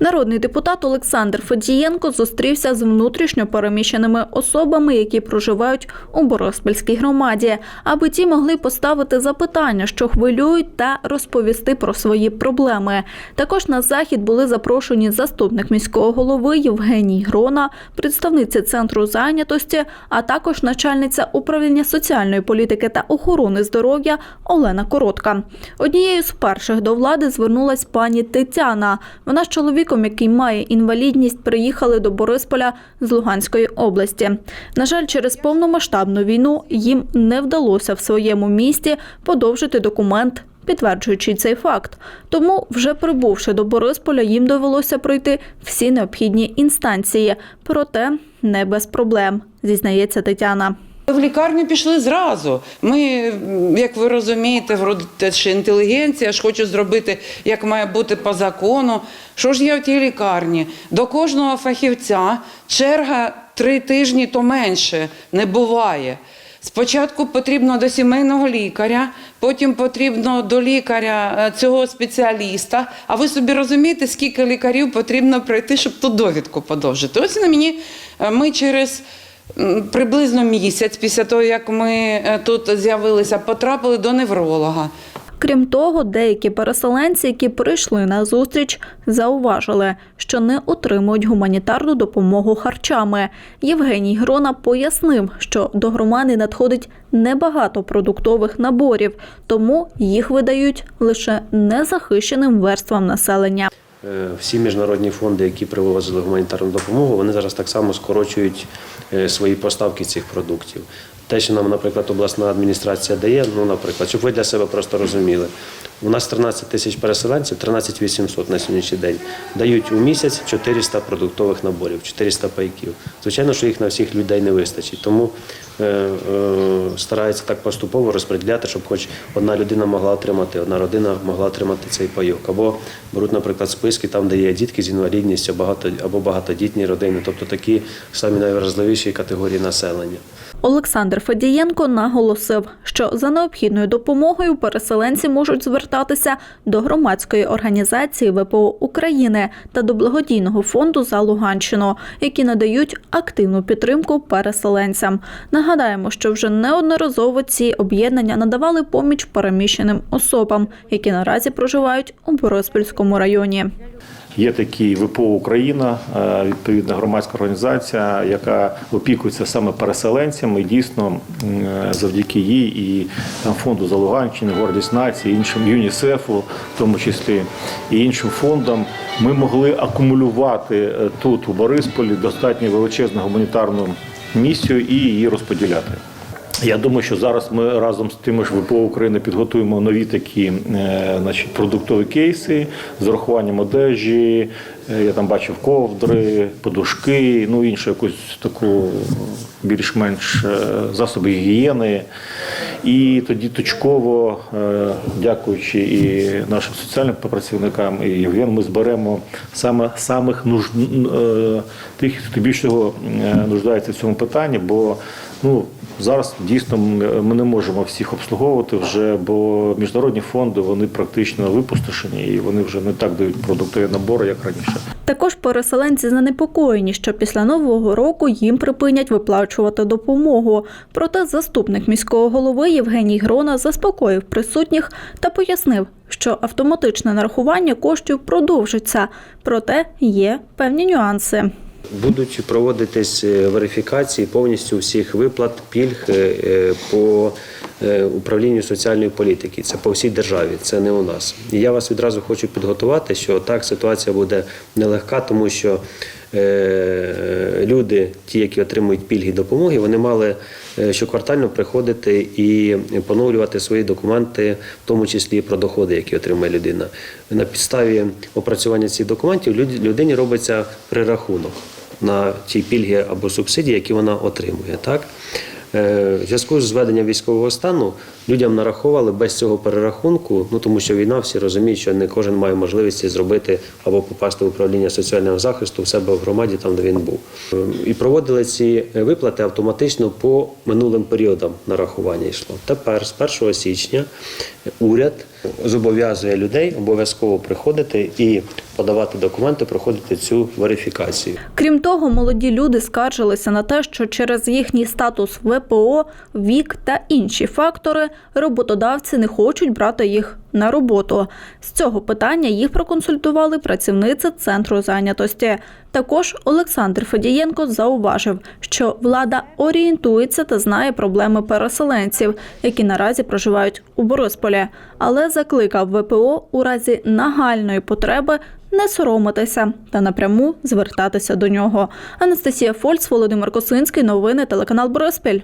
Народний депутат Олександр Федієнко зустрівся з внутрішньо переміщеними особами, які проживають у Бориспільській громаді, аби ті могли поставити запитання, що хвилюють, та розповісти про свої проблеми. Також на захід були запрошені заступник міського голови Євгеній Грона, представниця центру зайнятості, а також начальниця управління соціальної політики та охорони здоров'я Олена Коротка. Однією з перших до влади звернулась пані Тетяна. Вона з чоловіком, який має інвалідність, приїхали до Борисполя з Луганської області. На жаль, через повномасштабну війну їм не вдалося в своєму місті подовжити документ. Підтверджуючи цей факт, тому, вже прибувши до Борисполя, їм довелося пройти всі необхідні інстанції, проте не без проблем, зізнається Тетяна. В лікарню пішли зразу. Ми, як ви розумієте, вроде теж інтелігенція, ж хочу зробити, як має бути по закону. Що ж є в тій лікарні? До кожного фахівця черга три тижні то менше не буває. Спочатку потрібно до сімейного лікаря, потім потрібно до лікаря е, цього спеціаліста. А ви собі розумієте, скільки лікарів потрібно пройти, щоб ту довідку подовжити? Ось на мені е, ми через приблизно місяць після того, як ми е, тут з'явилися, потрапили до невролога. Крім того, деякі переселенці, які прийшли на зустріч, зауважили, що не отримують гуманітарну допомогу харчами. Євгеній Грона пояснив, що до громади надходить небагато продуктових наборів, тому їх видають лише незахищеним верствам населення. Е, Всі міжнародні фонди, які привозили гуманітарну допомогу, вони зараз так само скорочують е, свої поставки цих продуктів. Те, що нам, наприклад, обласна адміністрація дає, ну, наприклад, щоб ви для себе просто розуміли, у нас 13 тисяч переселенців, 13 800 на сьогоднішній день, дають у місяць 400 продуктових наборів, 400 пайків. Звичайно, що їх на всіх людей не вистачить, тому е, е, стараються так поступово розподіляти, щоб хоч одна людина могла отримати, одна родина могла отримати цей пайок. Або беруть, наприклад, списки, там, де є дітки з інвалідністю, багато, або багатодітні родини, тобто такі самі найвразливіші категорії населення. Олександр Федієнко наголосив, що за необхідною допомогою переселенці можуть звертатися до громадської організації ВПО України та до благодійного фонду за Луганщину, які надають активну підтримку переселенцям. Нагадаємо, що вже неодноразово ці об'єднання надавали поміч переміщеним особам, які наразі проживають у Бориспільському районі. Є такий ВПО Україна, е, відповідна громадська організація, яка опікується саме переселенцями. Дійсно, е, завдяки їй і там, фонду за Луганщину, гордість нації, іншим ЮНІСЕФу, в тому числі і іншим фондам, ми могли акумулювати е, тут у Борисполі достатньо величезну гуманітарну місію і її розподіляти. Я думаю, що зараз ми разом з тими ж ВПО України підготуємо нові такі е, значить, продуктові кейси з урахуванням одежі. Е, Я там бачив ковдри, подушки, ну іншу якусь таку більш-менш е, засоби гігієни. І тоді точково, е, дякуючи і нашим соціальним працівникам, і Євген, ми зберемо саме самих нуж... е, тих, хто більш всього е, нуждається в цьому питанні, бо ну, зараз дійсно ми не можемо всіх обслуговувати вже, бо міжнародні фонди вони практично випустошені і вони вже не так дають продуктові набори, як раніше. Також переселенці занепокоєні, що після нового року їм припинять виплачувати допомогу. Проте заступник міського голови Євгеній Грона заспокоїв присутніх та пояснив, що автоматичне нарахування коштів продовжиться, проте є певні нюанси. Будуть проводитись е, верифікації повністю всіх виплат, пільг е, е, по управлінню соціальної політики. Це по всій державі, це не у нас. І я вас відразу хочу підготувати, що так ситуація буде нелегка, тому що е, люди, ті, які отримують пільги і допомоги, вони мали е, щоквартально приходити і поновлювати свої документи, в тому числі про доходи, які отримує людина. На підставі опрацювання цих документів людині робиться прирахунок на ті пільги або субсидії, які вона отримує. Так? Е, зв'язку з введенням військового стану людям нараховували без цього перерахунку, ну тому що війна, всі розуміють, що не кожен має можливість зробити або попасти в управління соціального захисту в себе в громаді, там де він був. Ем, І проводили ці виплати автоматично по минулим періодам нарахування йшло. Тепер, з 1 січня, уряд зобов'язує людей обов'язково приходити і подавати документи, проходити цю верифікацію. Крім того, молоді люди скаржилися на те, що через їхній статус ВПО, вік та інші фактори роботодавці не хочуть брати їх на роботу. З цього питання їх проконсультували працівниці центру зайнятості. Також Олександр Федієнко зауважив, що влада орієнтується та знає проблеми переселенців, які наразі проживають у Борисполі, але закликав ВПО у разі нагальної потреби не соромитися та напряму звертатися до нього. Анастасія Фольц, Володимир Косинський. Новини телеканал Бориспіль.